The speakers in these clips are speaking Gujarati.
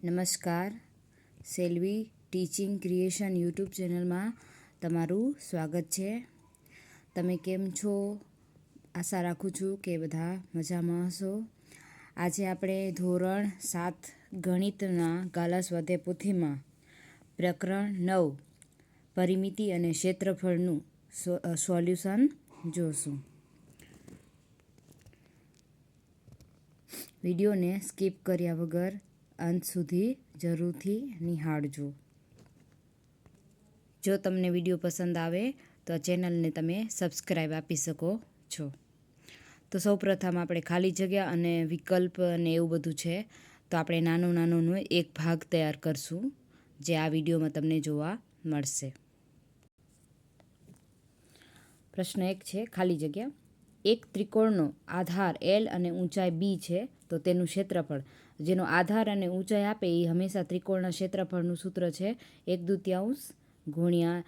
નમસ્કાર. સેલ્વી ટીચિંગ ક્રિએશન યુટ્યુબ ચેનલમાં તમારું સ્વાગત છે. તમે કેમ છો? આશા રાખું છું કે બધા મજામાં હશો. આજે આપણે ધોરણ સાત ગણિતના ગાલા સ્વાધ્યાય પોથીમાં પ્રકરણ નવ, પરિમિતિ અને ક્ષેત્રફળનું સોલ્યુશન જોશું. વિડીયોને સ્કીપ કર્યા વગર અંત સુધી જરૂરથી નિહાળજો. જો તમને વીડિયો પસંદ આવે, તો ચેનલને તમે સબસ્ક્રાઈબ આપી શકો છો. તો સૌપ્રથમ આપણે ખાલી જગ્યા અને વિકલ્પ અને એવું બધું છે, તો આપણે નાનું નાનું એક ભાગ તૈયાર કરશું, જે આ વિડીયોમાં તમને જોવા મળશે. પ્રશ્ન એક છે, ખાલી જગ્યા. એક ત્રિકોણનો આધાર એલ અને ઊંચાઈ બી છે, તો તેનું ક્ષેત્રફળ. જેનો આધાર અને ઊંચાઈ આપે એ હંમેશા ત્રિકોણના ક્ષેત્રફળનું સૂત્ર છે. એક દૂત્યાંશ ગુણ્યા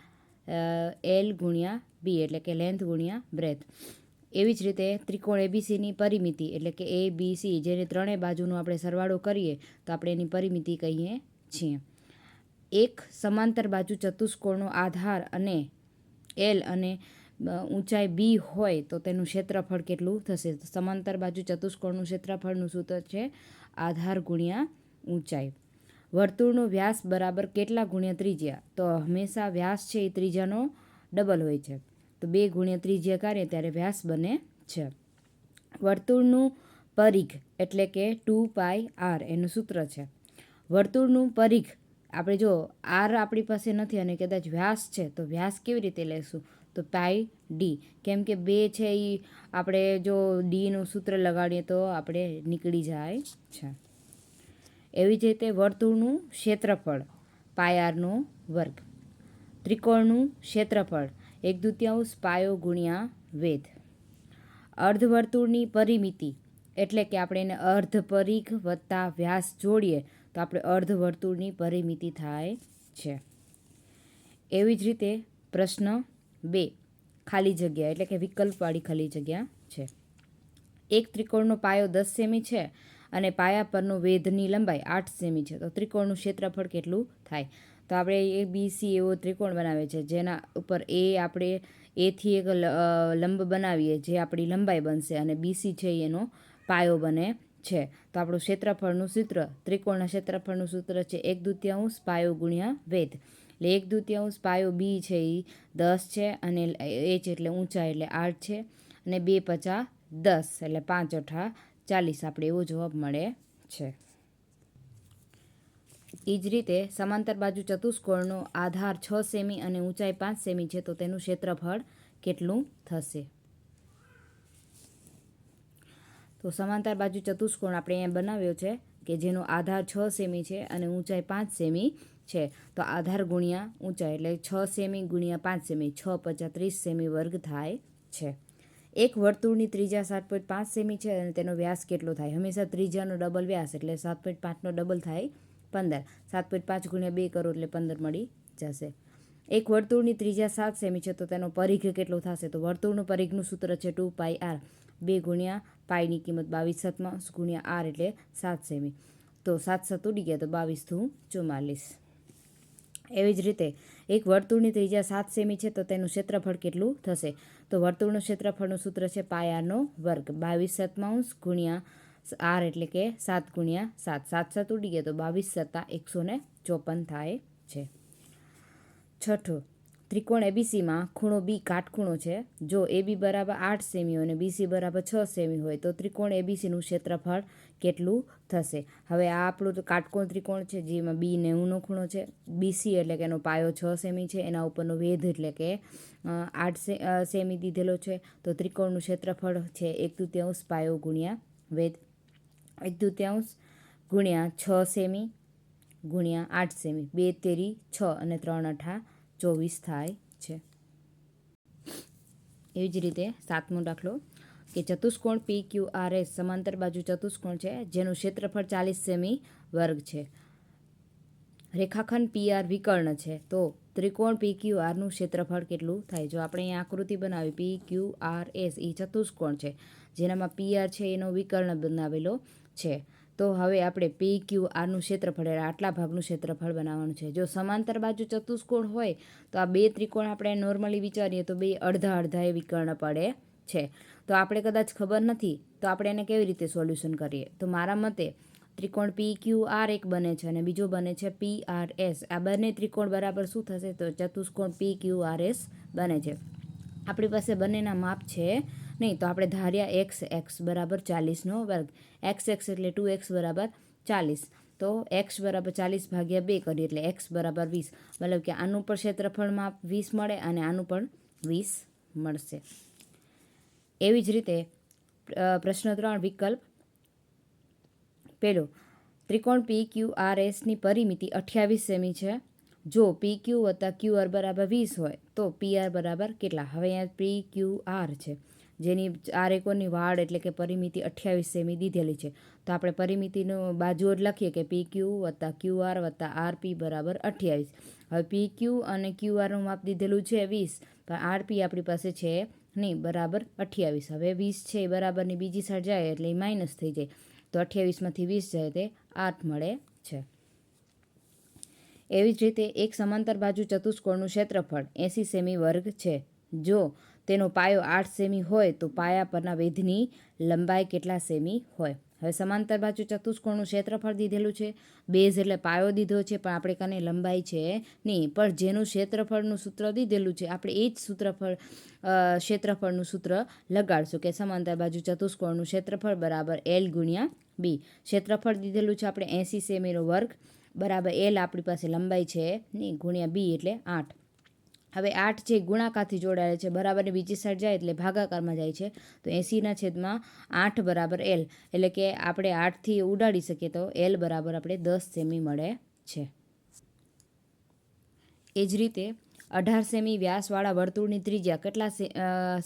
એલ ગુણ્યા બી એટલે કે લેન્થ ગુણ્યા બ્રેથ એવી જ રીતે ત્રિકોણ એબીસીની પરિમિતિ, એટલે કે એ બી સી જેને ત્રણેય બાજુનો આપણે સરવાળો કરીએ, તો આપણે એની પરિમિતિ કહીએ છીએ. એક સમાંતર બાજુ ચતુષ્કોણનો આધાર અને એલ અને ઊંચાઈ બી હોય તો તેનું ક્ષેત્રફળ કેટલું થશે? સમાંતર બાજુ ચતુષ્કોણનું ક્ષેત્રફળનું સૂત્ર છે આધાર ગુણ્યા ઊંચાઈ. વર્તુળનો વ્યાસ બરાબર કેટલા ગુણ્યા ત્રિજ્યા? તો હંમેશા વ્યાસ છે એ ત્રિજ્યાનો ડબલ હોય છે. તો બે ગુણ્યા ત્રિજ્યા કાઢીએ ત્યારે વ્યાસ બને છે. વર્તુળનું પરિઘ એટલે કે ટુ પાય આર એનું સૂત્ર છે. વર્તુળનું પરિઘ, આપણે જો આર આપણી પાસે નથી અને કદાચ વ્યાસ છે તો વ્યાસ કેવી રીતે લેશું? તો પાય ડી. કેમ કે બે છે એ આપણે જો ડીનું સૂત્ર લગાડીએ તો આપણે નીકળી જાય છે. એવી જ રીતે વર્તુળનું ક્ષેત્રફળ, પાયારનો વર્ગ. ત્રિકોણનું ક્ષેત્રફળ, એક દૃત્યાંશ પાયો ગુણ્યા વેધ. અર્ધવર્તુળની પરિમિતિ, એટલે કે આપણે એને અર્ધ પરિઘ વત્તા વ્યાસ જોડીએ, તો આપણે અર્ધવર્તુળની પરિમિતિ થાય છે. એવી જ રીતે પ્રશ્ન બે ખાલી જગ્યા, એટલે કે વિકલ્પવાળી ખાલી જગ્યા છે. એક ત્રિકોણનો પાયો દસ સેમી છે અને પાયા પરનો વેધની લંબાઈ આઠ સેમી છે. તો ત્રિકોણનું ક્ષેત્રફળ કેટલું થાય? તો આપણે એ બી સી એવો ત્રિકોણ બનાવે છે, જેના ઉપર એ આપણે એથી એક લંબ બનાવીએ, જે આપણી લંબાઈ બનશે અને બીસી છે એનો પાયો બને છે. તો આપણું ક્ષેત્રફળનું સૂત્ર, ત્રિકોણના ક્ષેત્રફળનું સૂત્ર છે એક દૃત્યાંશ પાયો ગુણ્યા વેધ. એક દૃત્યાંશ પાયો બી છે એ દસ છે અને એચ એટલે ઊંચાઈ એટલે આઠ છે અને બે પચાસ દસ એટલે પાંચ અઠા ચાલીસ આપણે એવો જવાબ મળે છે. એ જ રીતે સમાંતર બાજુ ચતુષ્કોણનો આધાર છ સેમી અને ઊંચાઈ પાંચ સેમી છે તો તેનું ક્ષેત્રફળ કેટલું થશે? તો સમાંતર બાજુ ચતુષ્કોણ આપણે અહીંયા બનાવ્યો છે. કે જેનો આધાર છ સેમી છે અને ઊંચાઈ પાંચ સેમી છે. તો આધાર ગુણ્યા ઊંચાઈ એટલે છ સેમી ગુણ્યા પાંચ સેમી, છ પચાસ ત્રીસ સેમી વર્ગ થાય છે. એક વર્તુળની ત્રીજા સાત પોઈન્ટ પાંચ સેમી છે અને તેનો વ્યાસ કેટલો થાય? હંમેશા ત્રીજાનો ડબલ વ્યાસ એટલે સાત પોઈન્ટ પાંચનો ડબલ થાય પંદર. સાત પોઈન્ટ પાંચ ગુણ્યા બે કરો એટલે પંદર મળી જશે. એક વર્તુળની ત્રીજા સાત સેમી છે તો તેનો પરિઘ કેટલો થશે? તો વર્તુળનું પરિઘનું સૂત્ર છે ટુ પાઈ આર. બે ગુણ્યા પાઈની કિંમત બાવીસ સતમાસ ગુણ્યા આર એટલે સાત સેમી. તો સાત સત ઉડી ગયા તો બાવીસ થું ચુમ્માલીસ એવી જ રીતે એક વર્તુળની ત્રિજ્યા સાત સેમી છે તો તેનું ક્ષેત્રફળ કેટલું થશે? તો વર્તુળનું ક્ષેત્રફળનું સૂત્ર છે પાયાનો વર્ગ. બાવીસ સતમાંશ ગુણ્યા આર એટલે કે સાત ગુણ્યા સાત. સાત સત ઉડી ગયા તો બાવીસ સત્તા એકસો ને ચોપન થાય છે. છઠ્ઠું ત્રિકોણ એબીસીમાં ખૂણો બી કાટખૂણો છે. જો એ બી બરાબર આઠ સેમી હોય અને બીસી બરાબર છ સેમી હોય, તો ત્રિકોણ એબીસીનું ક્ષેત્રફળ કેટલું થશે? હવે આ આપણું કાટકોણ ત્રિકોણ છે, જેમાં બી નેવુંનો ખૂણો છે. બીસી એટલે કે એનો પાયો છ સેમી છે, એના ઉપરનો વેધ એટલે કે આઠ સેમી દીધેલો છે. તો ત્રિકોણનું ક્ષેત્રફળ છે એક તૃતીયાંશ પાયો ગુણ્યા વેધ. એક તૃતીયાંશ ગુણ્યા છ સેમી ગુણ્યા આઠ સેમી. બે તેરી છ અને ત્રણ અઠા ચોવીસ થાય છે. એવી જ રીતે સાતમો દાખલો, કે ચતુષ્કોણ પી ક્યુ આર એસ સમાંતર બાજુ ચતુષ્કોણ છે, જેનું ક્ષેત્રફળ ચાલીસ સેમી વર્ગ છે. રેખાખંડ પી આર વિકર્ણ છે. તો ત્રિકોણ પી ક્યુ આરનું ક્ષેત્રફળ કેટલું થાય? જો આપણે અહીં આકૃતિ બનાવી પી ક્યુ આર એસ એ ચતુષ્કોણ છે. જેનામાં પી આર છે, એનો વિકર્ણ બનાવેલો છે. તો હવે આપણે પી ક્યુ આરનું ક્ષેત્રફળ એટલે આટલા ભાગનું ક્ષેત્રફળ બનાવવાનું છે. જો સમાંતર બાજુ ચતુષ્કોણ હોય, તો આ બે ત્રિકોણ આપણે નોર્મલી વિચારીએ તો બે અડધા અડધા એ વિકર્ણ પડે છે. તો આપણે કદાચ ખબર નથી, તો આપણે એને કેવી રીતે સોલ્યુશન કરીએ? તો મારા મતે ત્રિકોણ પી ક્યુ આર એક બને છે અને બીજો બને છે પી આર એસ આ બંને ત્રિકોણ બરાબર શું થશે? તો ચતુષ્કોણ પી ક્યુ આર એસ બને છે. આપણી પાસે બંનેના માપ છે નહીં, તો આપણે ધાર્યા એક્સ એક્સ બરાબર ચાલીસનો વર્ગ. એક્સ એક્સ એટલે ટુ એક્સ બરાબર ચાલીસ. તો એક્સ બરાબર ચાલીસ ભાગ્યા બે કરીએ એટલે એક્સ બરાબર વીસ. મતલબ કે આનું પણ ક્ષેત્રફળમાં વીસ મળે અને આનું પણ વીસ મળશે. એવી જ રીતે પ્રશ્ન ત્રણ, વિકલ્પ. પેલો, ત્રિકોણ પી ક્યુ આર એસની પરિમિતિ અઠ્યાવીસ સેમી છે. જો પી ક્યુ વત્તા ક્યુ આર બરાબર વીસ હોય, તો પી આર બરાબર કેટલા? હવે અહીંયા પી ક્યુ આર છે. જેની ચાર એકોની વાડ એટલે કે પરિમિતિ અઠ્યાવીસ સેમી દીધેલી છે. તો આપણે પરિમિતિનું બાજુઓ જ લખીએ કે પી ક્યુ વત્તા ક્યુ આર વત્તા આર પી બરાબર અઠ્યાવીસ. હવે પી ક્યુ અને ક્યુ આરનું માપ દીધેલું છે વીસ, પણ આર પી આપણી પાસે છે નહીં, બરાબર અઠ્યાવીસ. હવે વીસ છે એ બરાબરની બીજી સાઈડ જાય એટલે એ માઇનસ થઈ જાય. તો અઠ્યાવીસમાંથી વીસ જાય તે આઠ મળે છે. એવી જ રીતે એક સમાંતર બાજુ ચતુષ્કોણનું ક્ષેત્રફળ એંસી સેમી વર્ગ છે. જો તેનો પાયો આઠ સેમી હોય તો પાયા પરના વેધની લંબાઈ કેટલા સેમી હોય? હવે સમાંતર બાજુ ચતુષ્કોણનું ક્ષેત્રફળ દીધેલું છે. બેઝ એટલે પાયો દીધો છે, પણ આપણે કને લંબાઈ છે નહીં. પણ જેનું ક્ષેત્રફળનું સૂત્ર દીધેલું છે, આપણે એ જ સૂત્રફળ ક્ષેત્રફળનું સૂત્ર લગાડશું કે સમાંતર બાજુ ચતુષ્કોણનું ક્ષેત્રફળ બરાબર એલ ગુણ્યા બી. ક્ષેત્રફળ દીધેલું છે, આપણે એંસી સેમીનો વર્ગ બરાબર એલ આપણી પાસે લંબાઈ છે નહીં, ગુણ્યા બી એટલે આઠ. હવે આઠ છે ગુણાકારથી જોડાયેલ છે, બરાબરની બીજી સાઈડ જાય એટલે ભાગાકારમાં જાય છે, તો એંસીના છેદમાં આઠ બરાબર એલ, એટલે કે આપણે આઠથી ઉડાડી શકીએ તો એલ બરાબર આપણે દસ સેમી મળે છે. એ જ રીતે અઢાર સેમી વ્યાસવાળા વર્તુળની ત્રિજ્યા કેટલા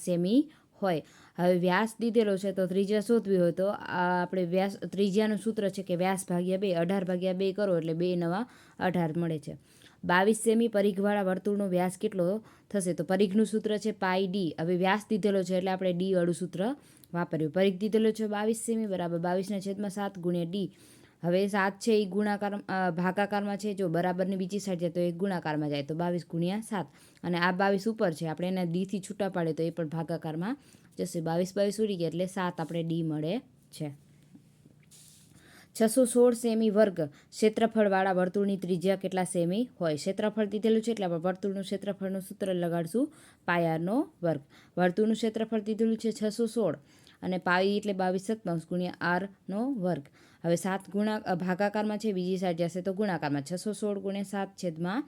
સેમી હોય? હવે વ્યાસ દીધેલો છે તો ત્રિજ્યા શોધવી હોય તો આપણે વ્યાસ, ત્રિજ્યાનું સૂત્ર છે કે વ્યાસ ભાગ્યા બે, અઢાર ભાગ્યા બે કરો એટલે બે નવા અઢાર મળે છે. બાવીસ સેમી પરિઘવાળા વર્તુળનો વ્યાસ કેટલો થશે? તો પરિઘનું સૂત્ર છે પાઈ ડી. હવે વ્યાસ દીધેલો છે એટલે આપણે ડી વાળું સૂત્ર વાપર્યું. પરિઘ દીધેલો છે બાવીસ સેમી બરાબર બાવીસના છેદમાં સાત ગુણ્યા ડી. હવે સાત છે એ ગુણાકાર ભાગાકારમાં છે જો બરાબરની બીજી સાઈડ જાય તો એ ગુણાકારમાં જાય તો બાવીસ ગુણ્યા સાત. અને આ બાવીસ ઉપર છે, આપણે એને ડીથી છૂટા પાડે તો એ પણ ભાગાકારમાં જશે. બાવીસ બાવીસ ઉડી ગયા એટલે સાત આપણે ડી મળે છે. છસો સોળ સેમી વર્ગ ક્ષેત્રફળવાળા વર્તુળની ત્રિજ્યા કેટલા સેમી હોય? ક્ષેત્રફળ દીધેલું છે એટલે વર્તુળનું ક્ષેત્રફળનું સૂત્ર લગાડશું. પાયાનો વર્ગ. વર્તુળનું ક્ષેત્રફળ દીધેલું છે છસો સોળ અને પાઈ એટલે બાવીસ સત્તાવીસ ગુણ્યા આરનો વર્ગ. હવે સાત ગુણા ભાગાકારમાં છે, બીજી સાઈડ જશે તો ગુણાકારમાં. છસો સોળ ગુણ્યા સાત છેદમાં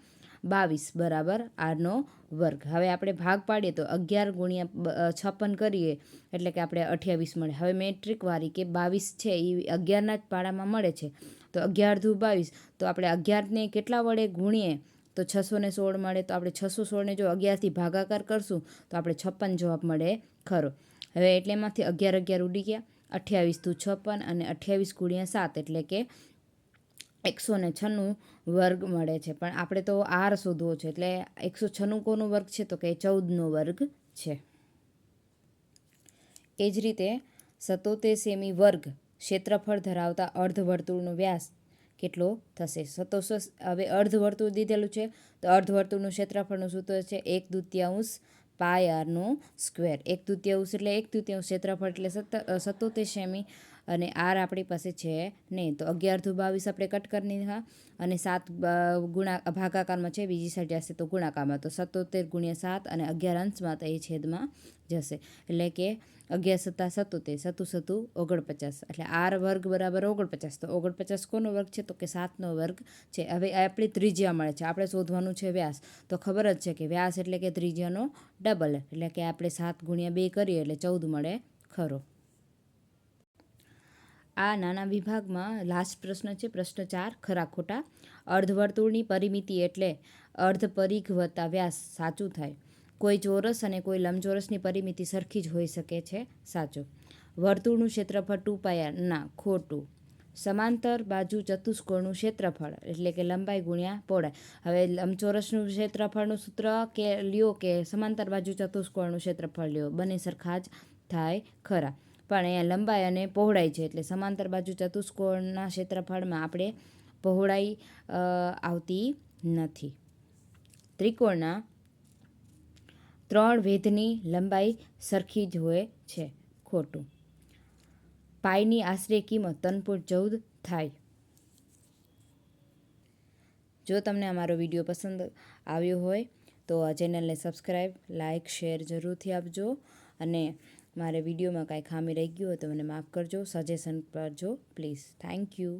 બાવીસ, બરાબર? આરનો વર્ગ. હવે આપણે ભાગ પાડીએ તો અગિયાર ગુણ્યા છપ્પન કરીએ એટલે કે આપણે અઠ્યાવીસ મળે. હવે મેટ્રિક વાળી કે બાવીસ છે એ અગિયારના જ પાડામાં મળે છે. તો અગિયાર ધુ બાવીસ. તો આપણે અગિયારને કેટલા વડે ગુણીએ? તો છસો ને સોળ મળે. તો આપણે છસો સોળને જો અગિયારથી ભાગાકાર કરશું, તો આપણે છપ્પન જવાબ મળે ખરો. હવે એટલે એમાંથી અગિયાર અગિયાર ઉડી ગયા. અઠ્યાવીસ ધુ છપ્પન અને અઠ્યાવીસ ગુણ્યા સાત એટલે કે એકસો ને છન્નું વર્ગ મળે છે. પણ આપણે તો આર શોધવો છે, એટલે એકસો છન્નું કોનો વર્ગ છે તો કે ચૌદનો વર્ગ છે. એ જ રીતે સત્તોતેર સેમી વર્ગ ક્ષેત્રફળ ધરાવતા અર્ધવર્તુળનો વ્યાસ કેટલો થશે? સત્તોસો હવે અર્ધવર્તુળ દીધેલું છે, તો અર્ધવર્તુળનું ક્ષેત્રફળનું સૂત્ર છે એક દૂત્યાંશ પાય આરનો સ્ક્વેર. એક દૂત્યાંશ એટલે એક દૂત્યાંશ ક્ષેત્રફળ એટલે સત્તર સત્તોતેર સેમી અને આર આપણી પાસે છે નહીં. તો અગિયાર ધુ બાવીસ આપણે કટ કરી હા અને સાત ગુણા, ભાગાકારમાં છે, બીજી સાઈડ જશે તો ગુણાકારમાં. તો સત્તોતેર ગુણ્યા સાત અને અગિયાર અંશમાં તો એ છેદમાં જશે. એટલે કે અગિયાર સત્તા સત્તોતેર, સત્તુ સત્તુ ઓગણપચાસ. એટલે આર વર્ગ બરાબર ઓગણપચાસ. તો ઓગણપચાસ કોનો વર્ગ છે? તો કે સાતનો વર્ગ છે. હવે આપણી ત્રિજ્યા મળે છે. આપણે શોધવાનું છે વ્યાસ. તો ખબર જ છે કે વ્યાસ એટલે કે ત્રિજ્યાનો ડબલ. એટલે કે આપણે સાત ગુણ્યા બે કરીએ એટલે ચૌદ મળે ખરો. આ નાના વિભાગમાં લાસ્ટ પ્રશ્ન છે, પ્રશ્ન ચાર, ખરા ખોટા. અર્ધવર્તુળની પરિમિતિ એટલે અર્ધ પરિઘ વત્તા વ્યાસ સાચું થાય. કોઈ ચોરસ અને કોઈ લંબચોરસની પરિમિતિ સરખી જ હોઈ શકે છે, સાચું. વર્તુળનું ક્ષેત્રફળ ટુ પાયા ના ખોટું. સમાંતર બાજુ ચતુષ્કોણનું ક્ષેત્રફળ એટલે કે લંબાઈ ગુણ્યા પહોળાઈ. હવે લંબચોરસનું ક્ષેત્રફળનું સૂત્ર કે લ્યો કે સમાંતર બાજુ ચતુષ્કોણનું ક્ષેત્રફળ લ્યો, બંને સરખા જ થાય ખરા. પણ અહીંયા લંબાઈ અને પહોળાઈ છે એટલે સમાંતર બાજુ ચતુષ્કોણના ક્ષેત્રફળમાં આપણે પહોળાઈ આવતી નથી. ત્રિકોણના ત્રણ વેધની લંબાઈ સરખી જ હોય છે, ખોટું. પાઈની આશરે કિંમત ત્રણ પોઈન્ટ ચૌદ થાય. જો તમને અમારો વીડિયો પસંદ આવ્યો હોય તો આ ચેનલને સબસ્ક્રાઈબ લાઇક શેર જરૂરથી આપજો અને મારે વિડીયોમાં કાંઈ ખામી રહી ગયું હોય તો મને માફ કરજો સજેશન કરજો પ્લીઝ થેન્ક યુ